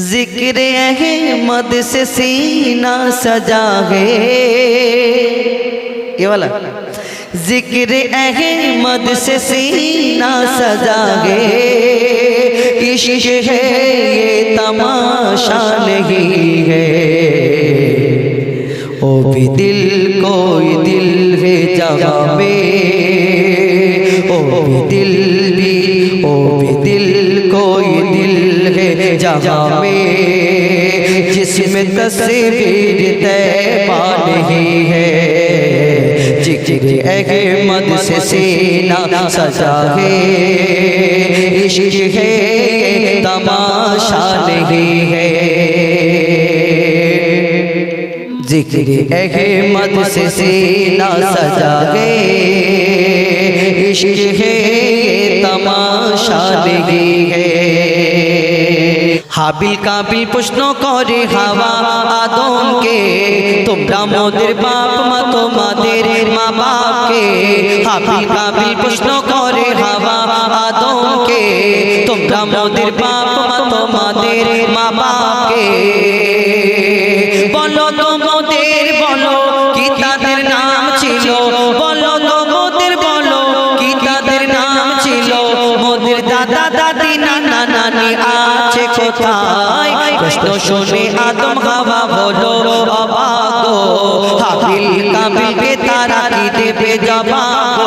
ذکر احمد سے سینہ سجا ہے۔ یہ والا۔ ذکر احمد سے سینہ سجا ہے۔ کشش ہے یہ تماشا نہیں ہے۔ او بھی دل کوئی دل ہے جگہ میں او بھی دل بھی او بھی دل کوئی جہاں میں، جس میں تصویر تیبہ نہیں ہے جگر احمد سے سینہ سجا ہے۔ عشق ہے، تماشا نہیں ہے۔ ذکر احمد سے سینہ سجا ہے۔ عشق ہے، تماشا نہیں ہے۔ হাবিল কাবিল প্রশ্ন করে, হাওয়া আদমকে তোমরা মোদের বাপ মা, তোমাদের মা বাপকে হাবিল কাবিল প্রশ্ন করে, হাওয়া আদমকে তোমরা মোদের বাপ মা, তোমাদের মা বাপকে কোথায় প্রশ্ন শুনে আদম হাওয়া বলো কাবিলকে তারা কি দেবে জবাব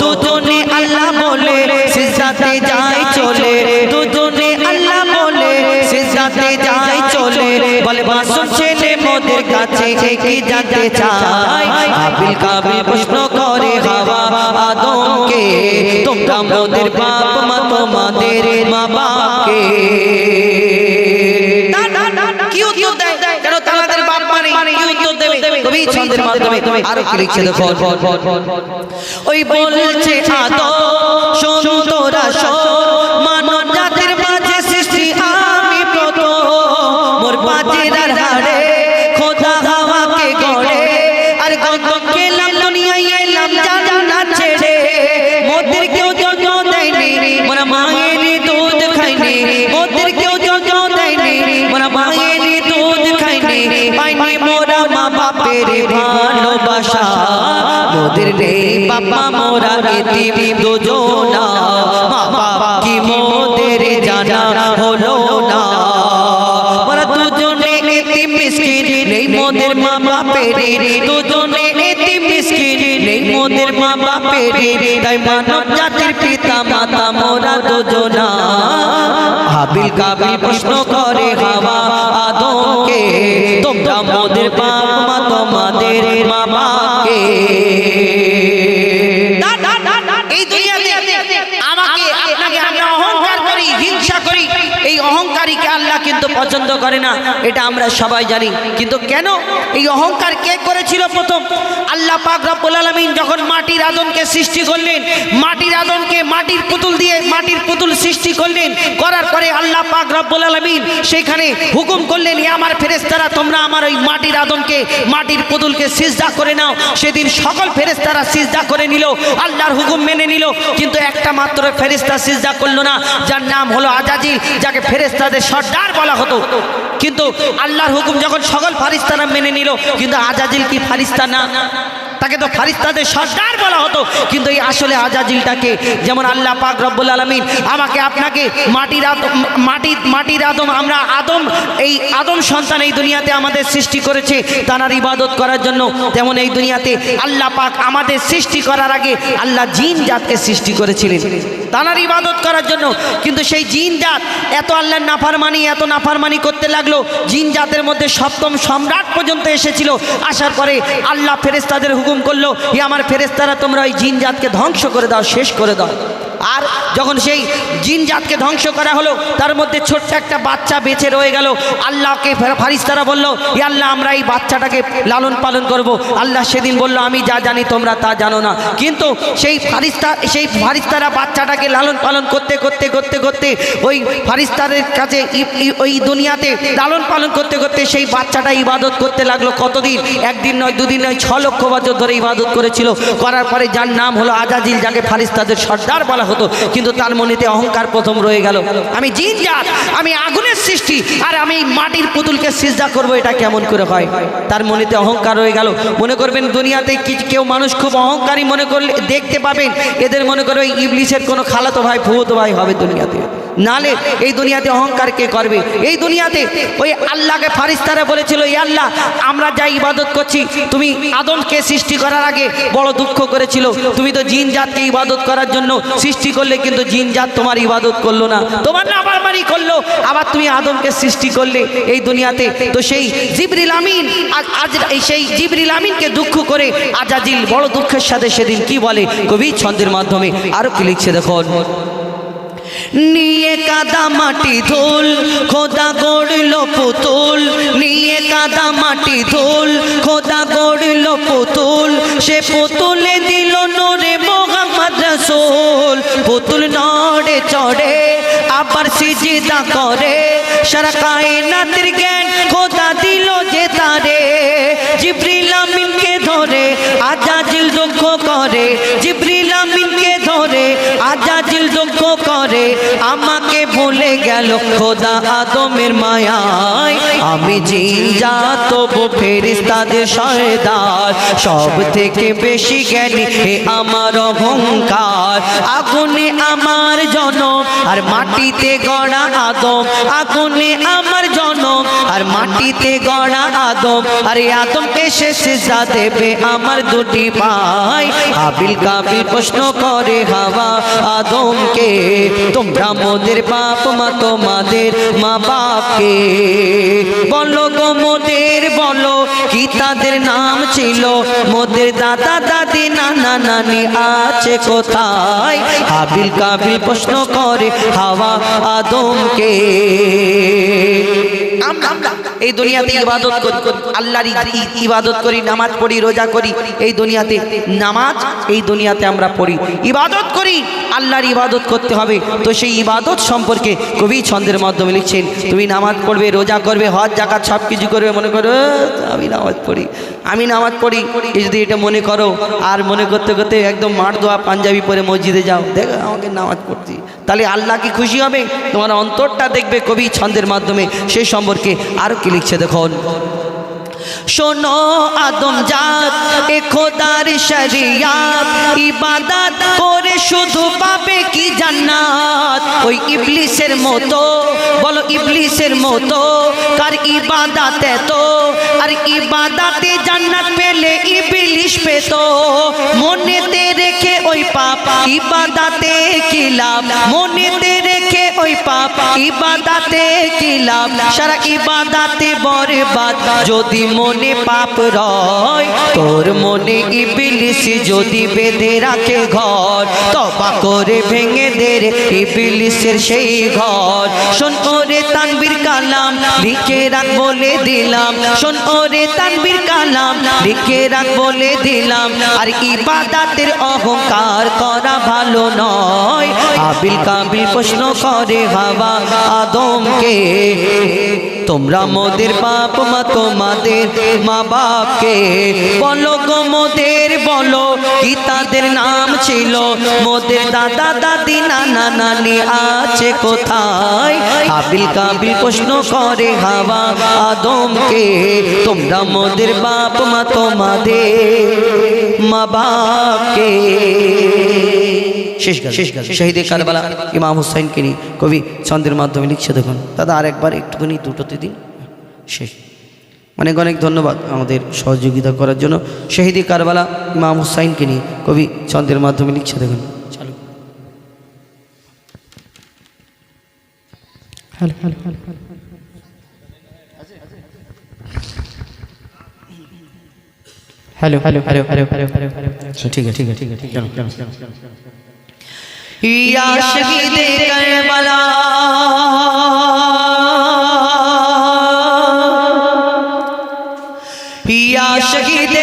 দুজনে আল্লাহ বলে, সিজদাতে যায় চলে। দুজনে আল্লাহ বলে, সিজদাতে যায় চলে। বলে বাসন ছেলে মোদের কাছে কি জানতে চাই হাবিল কাবিল প্রশ্ন করে হাওয়া আদমকে, তোমরা মোদের বাপ আরও কি লিখছে দেখো ওই বলছে আদম সন্তরা তোরা বাবা মোরা এতিম দুজনা। মা বাপ কি মোদের জানা হলো না। মোরা দুজনে এতিম মিসকিন, নেই মোদের মা বাপের। দুজনে এতিম মিসকিন, নেই মোদের মা বাপের। তাই মানব জাতির পিতা, মাতা মোরা দুজনা। হাবিল কাবিল প্রশ্ন করে হাওয়া আদমকে, তোমরা মোদের মা তোমাদের মা কিন্তু পছন্দ করে না, এটা আমরা সবাই জানি। কিন্তু কেন? এই অহংকার কে করেছিল প্রথম? আল্লাহ পাক রব্বুল আলামিন যখন মাটির আদমকে সৃষ্টি করলেন, মাটির আদমকে মাটির পুতুল দিয়ে মাটির পুতুল সৃষ্টি করলেন, করার পরে আল্লাহ পাক রব্বুল আলামিন সেখানে হুকুম করলেন, এ আমার ফেরেশতারা, তোমরা আমার ওই মাটির আদমকে মাটির পুতুলকে সিজদা করে নাও। সেদিন সকল ফেরেশতারা সিজদা করে নিল, আল্লাহর হুকুম মেনে নিল। কিন্তু একটা মাত্র ফেরেশতা সিজদা করল না, যার নাম হলো আজাজিল, যাকে ফেরেশতাদের সর্দার বলা হতো। কিন্তু আল্লাহর হুকুম যখন সকল ফারিস্তারা মেনে নিল, কিন্তু আজাজিল কি ফারিস্তা না? তাকে তো ফারিস্তাদের সর্দার বলা হতো। কিন্তু এই আসলে আজাজিলটাকে, যেমন আল্লাহ পাক রব্বুল আলমিন আমাকে আপনাকে মাটির আদম মাটির মাটির আদম, আমরা আদম, এই আদম সন্তান এই দুনিয়াতে আমাদের সৃষ্টি করেছে তানার ইবাদত করার জন্য। তেমন এই দুনিয়াতে আল্লাহ পাক আমাদের সৃষ্টি করার আগে আল্লাহ জিন জাতকে সৃষ্টি করেছিলেন। তানার ইবাদত করার জন্য। কিন্তু সেই জিন জাত এত আল্লাহর নাফারমানি, এত নাফারমানি করতে লাগল। জিন জাতের মধ্যে সপ্তম সম্রাট পর্যন্ত এসেছিল। আসার পরে আল্লাহ ফেরেস্তাদের হুকুম করল এ আমার ফেরেস্তারা তোমরা ওই জিন জাতকে ধ্বংস করে দাও, শেষ করে দাও। আর যখন সেই জিন জাতকে ধ্বংস করা হলো, তার মধ্যে ছোট্ট একটা বাচ্চা বেঁচে রয়ে গেল। আল্লাহকে ফের- ফারিস্তারা বলল ই আল্লাহ, আমরা এই বাচ্চাটাকে লালন পালন করব। আল্লাহ সেদিন বলল, আমি যা জানি তোমরা তা জানো না। কিন্তু সেই ফারিস্তা, সেই ফারিস্তারা বাচ্চাটাকে লালন পালন করতে করতে করতে করতে ওই ফারিস্তারের কাছে ওই দুনিয়াতে লালন পালন করতে করতে সেই বাচ্চাটা ইবাদত করতে লাগল। কতদিন? একদিন নয়, দুদিন নয়, ছ লক্ষ বছর ধরে ইবাদত করেছিল। করার পরে যার নাম হলো আজাজিল, যাকে ফারিস্তাদের সর্দার বলা হতো, কিন্তু তার মনেতে অহংকার প্রথম রয়ে গেল। আমি জিন জাত, আমি আগুনের সৃষ্টি, আর আমি মাটির পুতুলকে সিজদা করব, এটা কেমন করে হয়? তার মনেতে অহংকার রয়ে গেল। মনে করবেন, দুনিয়াতে কি, কেউ মানুষ খুব অহংকারী মনে করলে, দেখতে পাবেন, এদের মনে করবে ইবলিশের কোনো খালাতো ভাই ফুয়তো ভাই হবে দুনিয়াতে। নালে এই দুনিয়াতে অহংকার কে করবে? এই দুনিয়াতে ওই আল্লাহকে ফারিস্তারা বলেছিল এই আল্লাহ, আমরা যা ইবাদত করছি, তুমি আদমকে সৃষ্টি করার আগে বড় দুঃখ করেছিল। তুমি তো জিন জাতকে ইবাদত করার জন্য সৃষ্টি করলে, কিন্তু জিন জাত তোমার ইবাদত করল না। তোমার না আবার মারি করল, আবার তুমি আদমকে সৃষ্টি করলে এই দুনিয়াতে। তো সেই জিবরিল আমিন আজ- সেই জিবরিল আমিনকে দুঃখ করে আজাজিল বড় দুঃখের সাথে সেদিন কি বলে? কবি ছন্দের মাধ্যমে আরও কি লিখছে দেখো নিয়ে কাদা মাটি ধুল, খোদা গড়ল পুতুল। নিয়ে কাদা মাটি ধুল, খোদা গড়ল পুতুল। সে পুতুলে দিল নোরে মোহাম্মদ রসুল। পুতুল নড়ে চড়ে, আবার সিজিদা করে। সারা কায়নাতের জ্ঞান খোদা দিল যে তারে। জিব্রিল আমিনকে ধরে, আজাজিল দুঃখ করে। জিব্রিল দুঃখ করে। আমাকে ভুলে গেল খোদা আদমের মায়ায়। আমি যা তবু ফেরিস্তাদের শয়দার সব থেকে বেশি জ্ঞানী হে আমার অহংকার। আগুনে আমার জনম, আর মাটিতে গড়া আদম। আগুনে আমার আর মাটিতে গড়া আদম আরে আদম এসে সিজা দেবে আমার দুটি ভাই। আবিল কাবিল প্রশ্ন করে হাওয়া আদমকে, তোমরা মোদের বাপ, মা তোমাদের মা বাপকে। বলো গো মোদের, বলো কি তাদের নাম ছিল? মোদের দাদা, দাদি, নানা, নানি আছে কোথায়? হাবিল কাবিল প্রশ্ন করে হাওয়া আদমকে। I'm not. এই দুনিয়াতে ইবাদত করি। আল্লাহর ইবাদত করি, নামাজ পড়ি, রোজা করি, এই দুনিয়াতে নামাজ, এই দুনিয়াতে আমরা পড়ি। ইবাদত করি, আল্লাহর ইবাদত করতে হবে। তো সেই ইবাদত সম্পর্কে কবি ছন্দের মাধ্যমে লিখছেন, তুমি নামাজ পড়বে, রোজা করবে, হজ জাকাত সব কিছু করবে, মনে করো, আমি নামাজ পড়ি, আমি নামাজ পড়ি। যদি এটা মনে করো, আর মনে করতে করতে একদম মার দোয়া পাঞ্জাবি পরে মসজিদে যাও, দেখো, আমাকে নামাজ পড়ছি তাহলে আল্লাহ কি খুশি হবে? তোমার অন্তরটা দেখবে কবি ছন্দের মাধ্যমে। সেই সম্পর্কে আরও লিখছে দেখুন। শোনো আদম জাত, এ খোদার শরিয়াত ইবাদত করে শুধু পাবে কি জান্নাত? ওই ইবলিসের মতো, বলো ইবলিসের মতো, কার ইবাদত তো আর ইবাদাতে জান্নাত পেলে ইবলিস পেত, মনেতে রেখে ওই পাপ ইবাদাতে কি লাভ? মনেতে রেখে ওই পাপ ইবাদাতে কি লাভ? সারা ইবাদাতে বরবাদ। যদি মনে পাপ রয়, তোর মনে ইবিলিস যদি বেঁধে রাখে ঘর, তবা করে ভেঙে দে রে ইবিলিসের সেই ঘর। শোন ওরে তানবীর কালাম, লিখে রাখ বলে দিলাম। শোন ওরে তানবীর কালাম, লিখে রাখ বলে দিলাম। আর ইবাদাতের অহংকার করা ভালো নয়। আবিল কাবিল প্রশ্ন করে, হাওয়া আদমকে, তোমরা মোদের বাপ, মা তোমাদের মা বাপকে বলো গো, মোদের বলো কি তাদের নাম ছিল? মোদের দাদা, দাদি, নানা, নানি আছে কোথায়? আবিল কাবিল প্রশ্ন করে, হাওয়া আদমকে, তোমরা মোদের বাপ, মা তোমাদের মা বাপকে শেষ গাল শেষ গাল শহীদে কারবালা ইমাম হুসাইনকে নিয়ে কবি ছন্দের মাধ্যমে লিখছে দেখুন। দাদা আরেকবার একটুখানি দুটোতে দিন। শেষ। অনেক অনেক ধন্যবাদ আমাদের সহযোগিতা করার জন্য। শহীদি কারবালা ইমাম হুসাইনকে নিয়ে কবি ছন্দের মাধ্যমে লিখছে দেখুন। চালু। Hello hello hello hello hello hello hello hello ঠিক আছে ঠিক আছে ঠিক আছে চলো শহীদ কারবালা শহীদ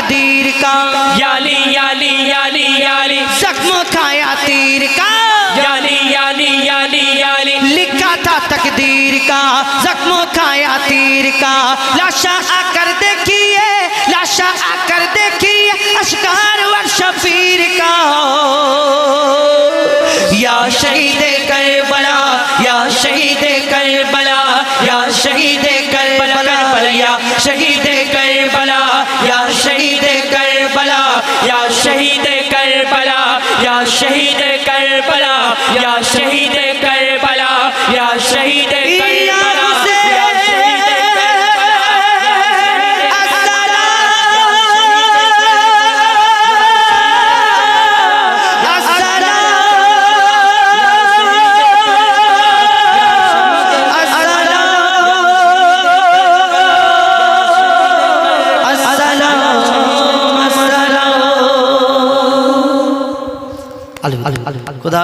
تقدیر کا۔ یالی یالی یالی یالی۔ زخم تیر کا۔ یالی یالی یالی یالی۔ لکھا تھا تقدیر کا۔ زخم کھایا تیر کا۔ لاشا آ کر دیکھیے لاشا آ کر دیکھیے اشکار و شفیر کا۔ یا شہید کربلا یا شہید کر شہید کربلا یا شہید खुदा